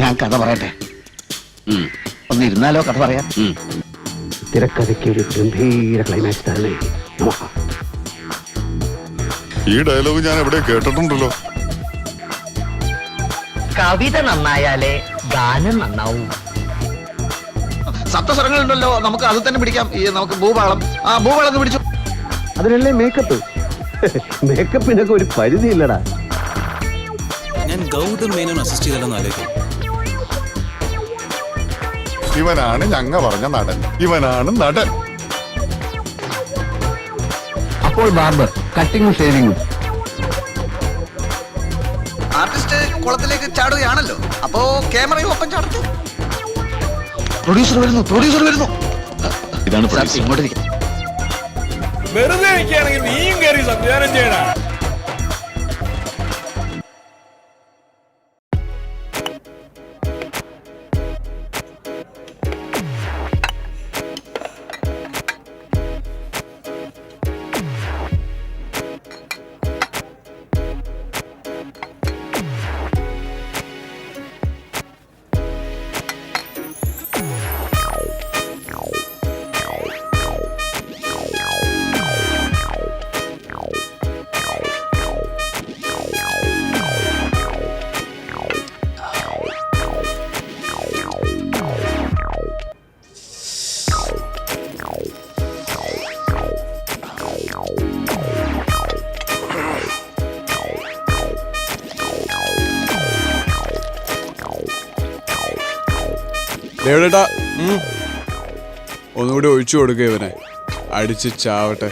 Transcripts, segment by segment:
ഞാൻ കഥ പറയട്ടെ? ഒന്ന് ഇരുന്നാലോ കഥ പറയാം. തിരക്കഥയ്ക്ക് ഒരു ഗംഭീര ക്ലൈമാക്സ് തന്നെ ഈ ഡയലോഗ് ഞാൻ എവിടെ കേട്ടിട്ടുണ്ടല്ലോ. കവിത നന്നായാലേ ഗാനം നന്നാവും. സപ്തസ്വരങ്ങളുണ്ടല്ലോ. നമുക്ക് അത് തന്നെ പിടിക്കാം. ഈ നമുക്ക് ഭൂപാളം. ആ ഭൂപാളം പിടിച്ചു. അതിനല്ലേ മേക്കപ്പ് മേക്കപ്പിനൊക്കെ ഒരു പരിധിയില്ലടാ. ഞാൻ ഗൗതം മേനോൻ അസിസ്റ്റ് ചെയ്താലെന്ന് ആലോചിക്കും ഇവനാണ് ഞങ്ങ പറഞ്ഞ നടൻ. ഇവനാണ് നടൻ. അപ്പോൾ ബാർബർ കട്ടിങ്ങും ഷേവിങ്ങും ആർട്ടിസ്റ്റ് കുളത്തിലേക്ക് ചാടുകയാണല്ലോ. അപ്പോ ക്യാമറയും ഒപ്പം ചാടട്ടെ. പ്രൊഡ്യൂസർ വരുന്നു പ്രൊഡ്യൂസർ വരുന്നു. ഇതാണ്. ഇങ്ങോട്ടിരിക്കാം. വെറുതെ ഇരിക്കുകയാണെങ്കിൽ നീയും കയറി സംവിധാനം ചെയ്യണ. ദേവടേട്ടാ ഒന്നുകൂടി ഒഴിച്ചു കൊടുക്കുക ഇവനെ. അടിച്ച് ചാവട്ടെ.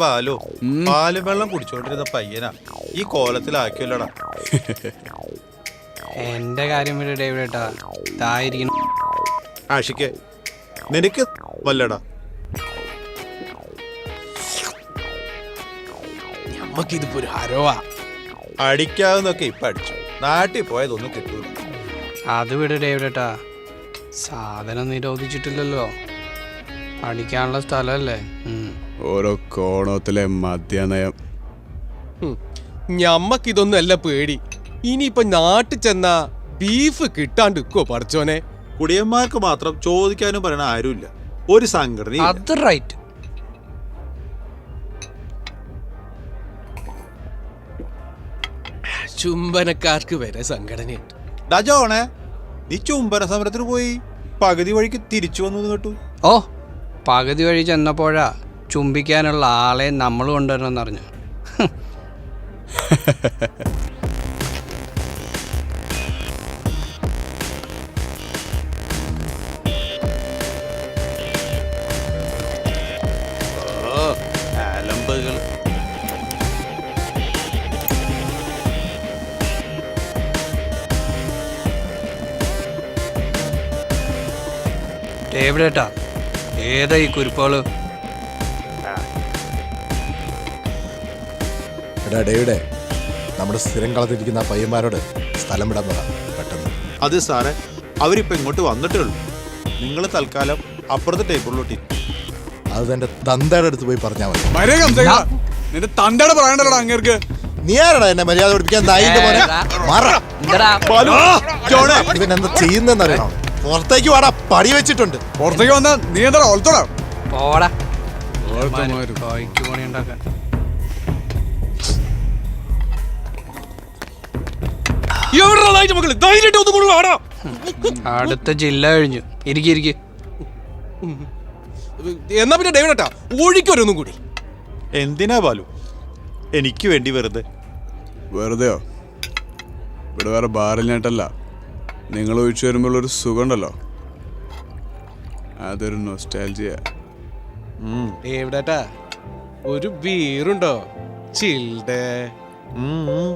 ബാലു പാൽ വെള്ളം കുടിച്ചോണ്ടിരുന്ന പയ്യനാ. ഈ കോലത്തിലാക്കിയല്ലോടാ. എന്റെ കാര്യം വിട് ഡേവിഡേട്ടാ തായിരിക്കണം ആഷിക്ക് നിനക്ക് വല്ലടാ? നമുക്കിതിപ്പോ ഒരു ഹരവാ. അടിക്കാവുന്നൊക്കെ ഇപ്പൊ അടിച്ചു നാട്ടിൽ പോയതൊന്നും കിട്ടൂല. അത് വിട് ഡേവിഡേട്ടാ. സാധനം നിരോധിച്ചിട്ടില്ലല്ലോ. അടിക്കാനുള്ള സ്ഥലമല്ലേ? ഓരോ കോണത്തിലെ മദ്യനയം. ഞമ്മക്കിതൊന്നും അല്ല പേടി. ഇനിയിപ്പൊ നാട്ടിൽ ചെന്ന ബീഫ് കിട്ടാണ്ട് നിക്കോ പഠിച്ചോനെ കുടിയന്മാർക്ക് മാത്രം ചോദിക്കാനും പറയണ ആരുമില്ല. ഒരു സംഘടന അത് റൈറ്റ് ചുംബനക്കാർക്ക് വരെ സംഘടനയുണ്ട്. ഡജോണേ നീ ചുംബന സമരത്തിന് പോയി പകുതി വഴിക്ക് തിരിച്ചു വന്നു കേട്ടു. ഓ പകുതി വഴി ചെന്നപ്പോഴാ ചുംബിക്കാനുള്ള ആളെ നമ്മൾ കൊണ്ടുവരണമെന്ന് ഡേവിഡേട്ടാ ഏതാ ഈ കുരുപ്പോൾ? എടാ ഡേവിഡേ നമ്മുടെ സ്ഥിരം കളത്തിരിക്കുന്ന പയ്യന്മാരോട് സ്ഥലം വിടാൻ പറ പെട്ടെന്ന്. അത് സാറേ അവരിപ്പോ ഇങ്ങോട്ട് വന്നിട്ടേ ഉള്ളൂ. നിങ്ങൾ തൽക്കാലം അപ്പുറത്തെ ടേബിളിലോട്ട് അത് തന്റെ തന്തയുടെ അടുത്ത് പോയി പറഞ്ഞാൽ മതി. മര്യാദ സംസാരിക്കടാ. നിന്റെ തന്തയുടെ പറയണ്ടല്ലോടാ അങ്ങേർക്ക്? നീ ആരടാ എന്നെ മര്യാദ പഠിപ്പിക്കാൻ നായിന്റെ മോനെ. മാറ. ഇവൻ എന്താ ചെയ്യുന്നറിയണം പുറത്തേക്ക് വാടാ പടി വെച്ചിട്ടുണ്ട്. പുറത്തേക്ക് വന്നാ നീ എന്താ ഓർത്തോടാ പോടാ. അടുത്ത ജില്ല കഴിഞ്ഞു. ഇരിക്കി ഇരിക്കി. എന്നാ പിന്നെ ഡേവിഡട്ടാ ഒഴിക്കൊരൊന്നും കൂടി. എന്തിനാ ബാലു? എനിക്ക് വേണ്ടി വെറുതെ. വെറുതെയോ? ഇവിടെ വേറെ ബാറില്ലായിട്ടല്ല നിങ്ങൾ ഒഴിച്ചു വരുമ്പോൾ ഒരു സുഖമുണ്ടല്ലോ അതൊരു നൊസ്റ്റാലജിയ ഡേവിഡേട്ടാ ഒരു ബീറുണ്ടോ ചിൽഡേ ഉം, ഉം.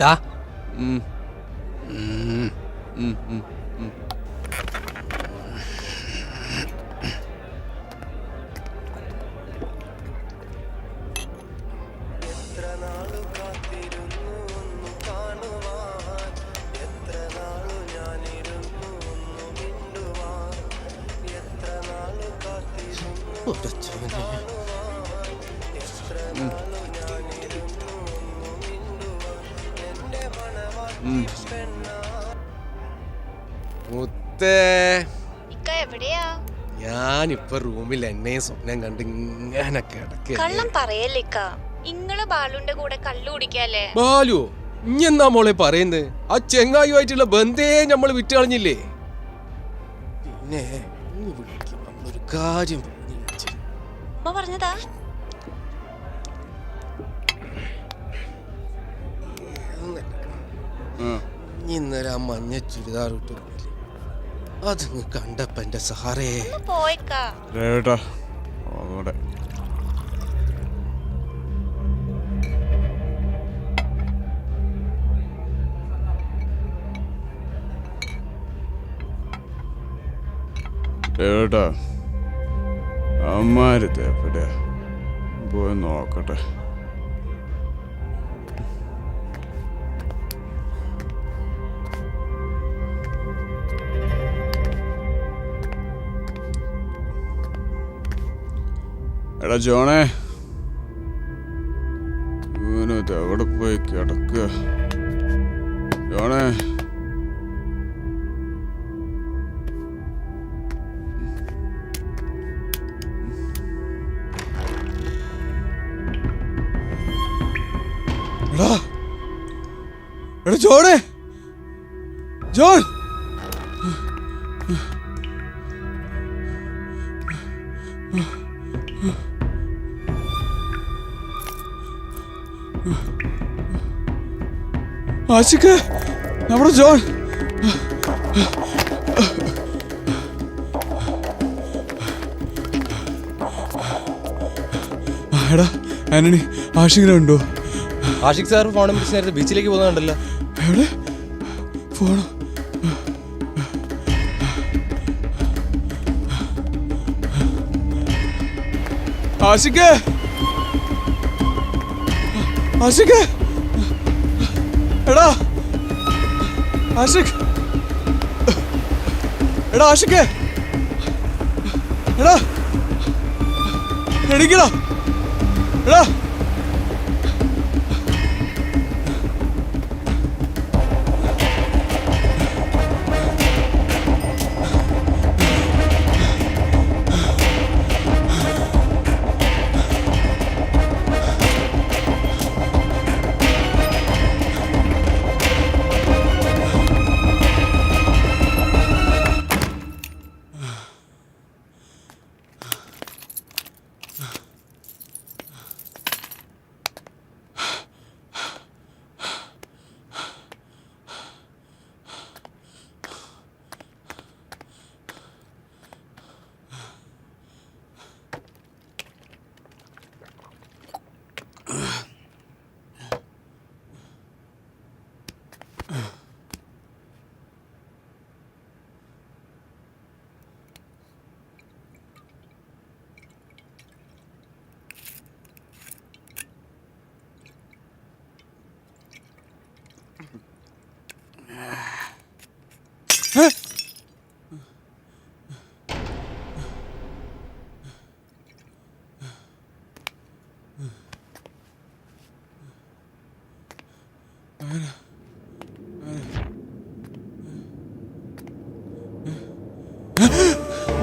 ടാ ഉം. ഉം. മുത്തേ. എവിടെയാ? ഞാനിപ്പൊ റൂമിൽ എന്നെയും സ്വപ്നം കണ്ട് ഇങ്ങനെ കിടക്കുക കള്ളം പറയല്ലേക്ക ഇങ്ങൾ ബാലുന്റെ കൂടെ കള്ളു കുടിക്കാല്ലേ? ബാലു ഇഞ്ഞെന്നാ മോളെ പറയുന്നത് ആ ചെങ്ങായുമായിട്ടുള്ള ബന്ധേ നമ്മൾ വിട്ടുകളഞ്ഞില്ലേ പിന്നെ ഇനി വിളിക്കും. നമ്മളൊരു കാര്യം പറഞ്ഞു. അമ്മ പറഞ്ഞതാ. ഇന്നലെ ആ മഞ്ഞ ചുരിദാർ ഇട്ട് അതങ്ങ് കണ്ടപ്പ എന്റെ സാറേ ഏട്ടാ അമ്മാരത്തെ എവിടെയാ പോയി നോക്കട്ടെ. എടാ ജോണേ എടാ ജോണേ ജോൺ. ആശിക്ക് നമ്മുടെ ജോൺ. എടാ ആന്റണി ആഷിക്കിനെ ഉണ്ടോ ആഷിഖ് സാർ നേരത്തെ ബീച്ചിലേക്ക് പോകുന്നുണ്ടല്ലോ എവിടെ? ഫോണോ ആശിക്ക്! ആശിക്ക്! എടാ! ആശിക് എടാ ആശിക്ക്! എടാ! എണീക്കടാ! എടാ!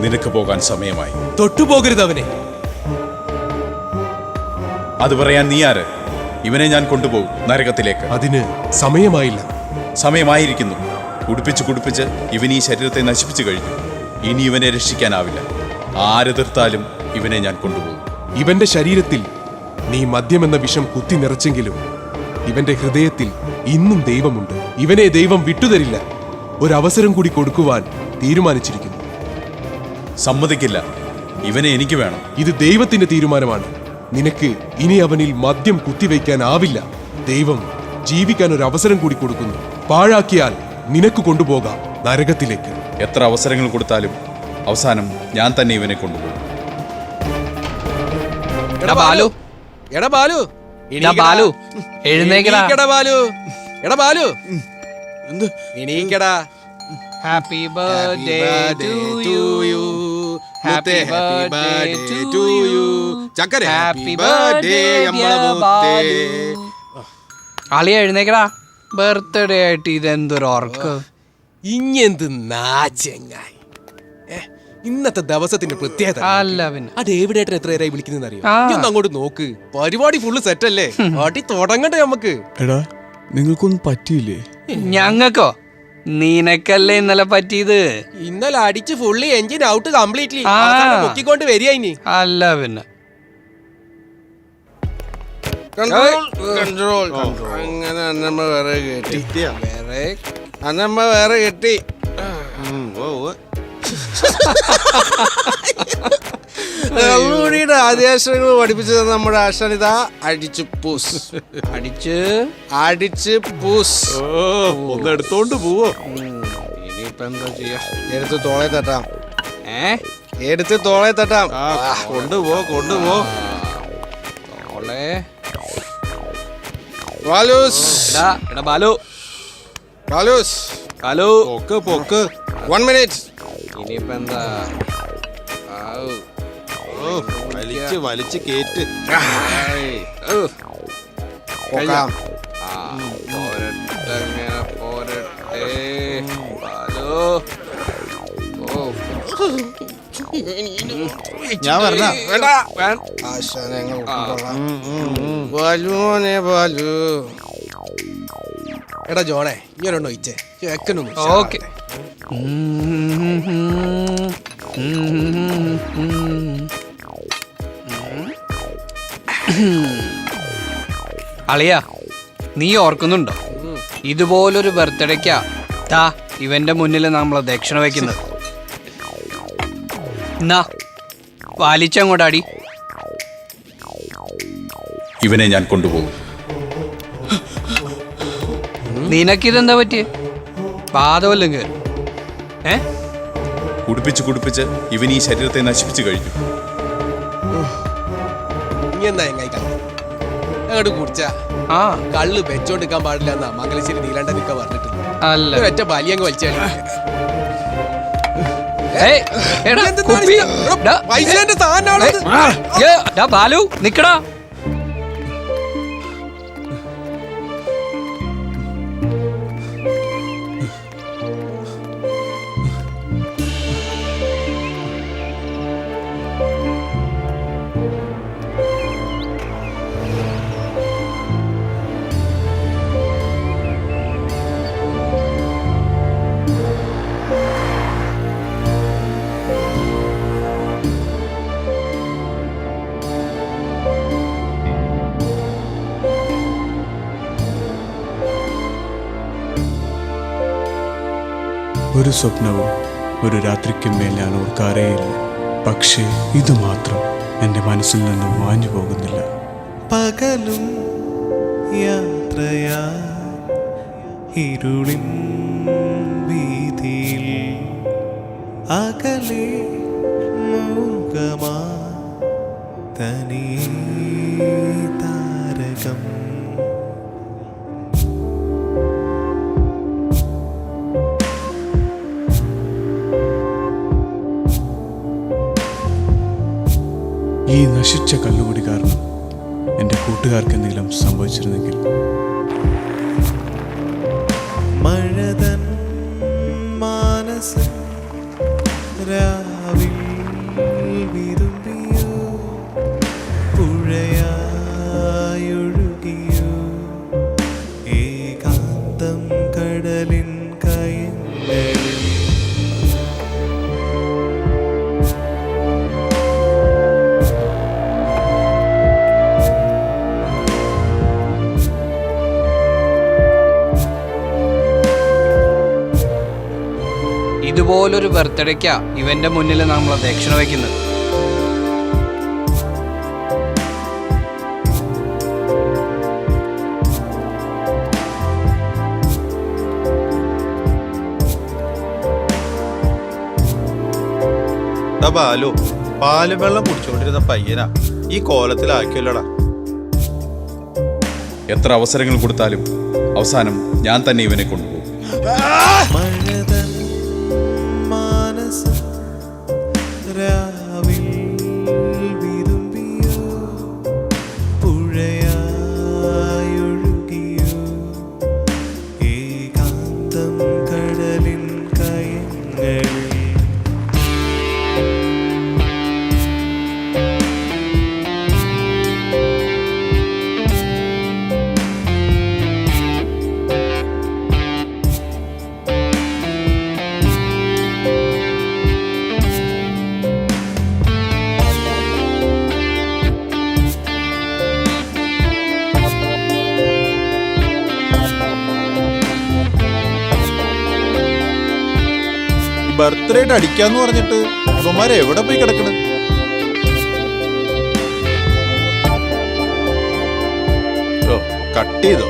നിനക്ക് പോകാൻ സമയമായി. തൊട്ടുപോകരുത് അവനെ. അത് പറയാൻ നീ ആര്? ഇവനെ ഞാൻ കൊണ്ടുപോകും നരകത്തിലേക്ക്. അതിന് സമയമായില്ല. സമയമായിരിക്കുന്നു. കുടിപ്പിച്ച് കുടിപ്പിച്ച് ഇവൻ ഈ ശരീരത്തെ നശിപ്പിച്ചു കഴിഞ്ഞു. ഇനി ഇവനെ രക്ഷിക്കാനാവില്ല. ആരെതിർത്താലും ഇവനെ ഞാൻ കൊണ്ടുപോകും. ഇവന്റെ ശരീരത്തിൽ നീ മദ്യമെന്ന വിഷം കുത്തി നിറച്ചെങ്കിലും ഇവന്റെ ഹൃദയത്തിൽ ഇന്നും ദൈവമുണ്ട്. ഇവനെ ദൈവം വിട്ടുതരില്ല. ഒരവസരം കൂടി കൊടുക്കുവാൻ തീരുമാനിച്ചിരിക്കുന്നു. സമ്മതിക്കില്ല. ഇവനെ എനിക്ക് വേണം. ഇത് ദൈവത്തിന്റെ തീരുമാനമാണ്. നിനക്ക് ഇനി അവനിൽ മദ്യം കുത്തിവെക്കാനാവില്ല. ദൈവം ജീവിക്കാൻ ഒരു അവസരം കൂടി കൊടുക്കുന്നു. പാഴാക്കിയാൽ നിനക്ക് കൊണ്ടുപോകാം നരകത്തിലേക്ക്. എത്ര അവസരങ്ങൾ കൊടുത്താലും അവസാനം ഞാൻ തന്നെ ഇവനെ കൊണ്ടുപോകും. എടാ ബാലു. എടാ ബാലു. എടാ ബാലു. എഴുന്നേക്കടാ. ബാലു. എടാ ബാലു. എന്ത്? എണീക്കടാ. Happy birthday to you Happy birthday to you. ചക്കര ഹാപ്പി ബർത്ത്ഡേ. അളിയ എഴുന്നേക്കടാ. ബർത്ത്ഡേ ആയിട്ട് ഇതെന്തൊരു ഓർക്ക് ഇങ്ങെന്ത് നാച്ചെങ്ങായി ഇന്നത്തെ ദിവസത്തിന്റെ പ്രത്യേകത അല്ല പിന്നെ. ആ ഡേവിഡ് ഏട്ടൻ എത്ര നേരമായി വിളിക്കുന്ന അറിയോ ഒന്ന് അങ്ങോട്ട് നോക്ക്. പരിപാടി ഫുള്ള് സെറ്റ് അല്ലേ? അടി തുടങ്ങട്ടെ നമുക്ക്. എടാ നിങ്ങൾക്കൊന്നും പറ്റിയില്ലേ? ഞങ്ങക്കോ? നിനക്കല്ലേ ഇന്നലെ പറ്റിയത്? ഇന്നലെ അടിച്ച് ഫുള്ളി എഞ്ചിൻ ഔട്ട് കംപ്ലീറ്റ്ലി ആ. പൊക്കിക്കൊണ്ട് വരിക ഇനി. അല്ല പിന്നെ. കൺട്രോൾ കൺട്രോൾ അങ്ങനെ അന്നമ്മ വേറെ കെട്ടി വേറെ. അന്നമ്മ വേറെ കെട്ടി. കള്ളുകൂടിയുടെ ആദ്യാശ്രങ്ങൾ പഠിപ്പിച്ചത് നമ്മുടെ ആശാനിത. അടിച്ച് പൂസ്. അടിച്ച്? അടിച്ച് പൂസ്. ഒന്ന് എടുത്തോണ്ട് പോവോ. ഇനിയിപ്പോ എന്താ ചെയ്യാ? എടുത്ത് തോളെ തട്ടാം. ഏ? എടുത്ത് തോളെ തട്ടാം. ആ കൊണ്ടുപോ കൊണ്ടുപോ തോളെ. വാലൂസ് എടാ എടാ ബാലു. വാലൂസ് ബാലു. പൊക്ക് പൊക്ക്. വൺ മിനിറ്റ് ഇനിയിപ്പോ എന്താ. ഓ വലിച്ച് വലിച്ച് കേറ്റ്. ആ, പോരട്ടെ ഇങ്ങനെ പോരട്ടെ. ഓ. ഞാൻ വരണ വേണ്ട. വേണ്ട. ആശാനെ അങ്ങ് വിട്ടുകൊള്ളാം. ബാലു ബാലു. എടാ ജോണേ ഇങ്ങനെ ഇച്ചേ ചെക്കനും ഓക്കെ. അളിയ നീ ഓർക്കുന്നുണ്ടോ? ഇതുപോലൊരു ബർത്ത്ഡേക്കാ താ ഇവന്റെ മുന്നിൽ നമ്മൾ ദക്ഷിണ വയ്ക്കുന്നത്. എന്നാ പാലിച്ചങ്ങോട്ടാടി ഇവനെ ഞാൻ കൊണ്ടുപോകും. നിനക്കിതെന്താ പറ്റിയേ? കയറി ഏ? കുടിപ്പിച്ച് കുടിപ്പിച്ച് ഇവൻ ഈ ശരീരത്തെ നശിപ്പിച്ചു കഴിഞ്ഞു. അങ്ങോട്ട് കുടിച്ച? ആ. കള്ള് വെച്ചോണ്ടിരിക്കാൻ പാടില്ല എന്നാ മംഗലശ്ശേരി നീലാണ്ട നിക്ക പറഞ്ഞിട്ടില്ല അല്ല. ഒറ്റ ബലിയങ്ങ് വലിച്ചാൽ ബാലു നിക്കടാ. സ്വപ്നവും ഒരു രാത്രിക്കും മേൽ ഞാൻ ഓർക്കാറേയില്ല പക്ഷേ ഇത് മാത്രം എന്റെ മനസ്സിൽ നിന്നും മാഞ്ഞു പോകുന്നില്ല. പകലും യാത്രയാ ഇരുളിൻ വീതിയിൽ. അകലെ മൂകമാ തനീ ഈ നശിച്ച കല്ലുകൂടി കാരണം എന്റെ കൂട്ടുകാർക്ക് എന്തെങ്കിലും സംഭവിച്ചിരുന്നെങ്കിൽ. മഴതൻ മാനസം രാവിൽ വിരുമ്പിയോ ഇതുപോലൊരു ബർത്ത്ഡേക്കാ ഇവന്റെ മുന്നിൽ നമ്മൾ ദക്ഷിണ വെക്കുന്നത് എടാ ബാലു പാലും വെള്ളം കുടിച്ചോണ്ടിരുന്ന പയ്യനാ. ഈ കോലത്തിലാക്കിയല്ലോടാ എത്ര അവസരങ്ങൾ കൊടുത്താലും അവസാനം ഞാൻ തന്നെ ഇവനെ കൊണ്ടുപോകും. ബർത്ത്ഡേ അടിക്കാന്ന് പറഞ്ഞിട്ട് അമ്മമാരെ എവിടെ പോയി കിടക്കണം? കട്ട് ചെയ്തോ?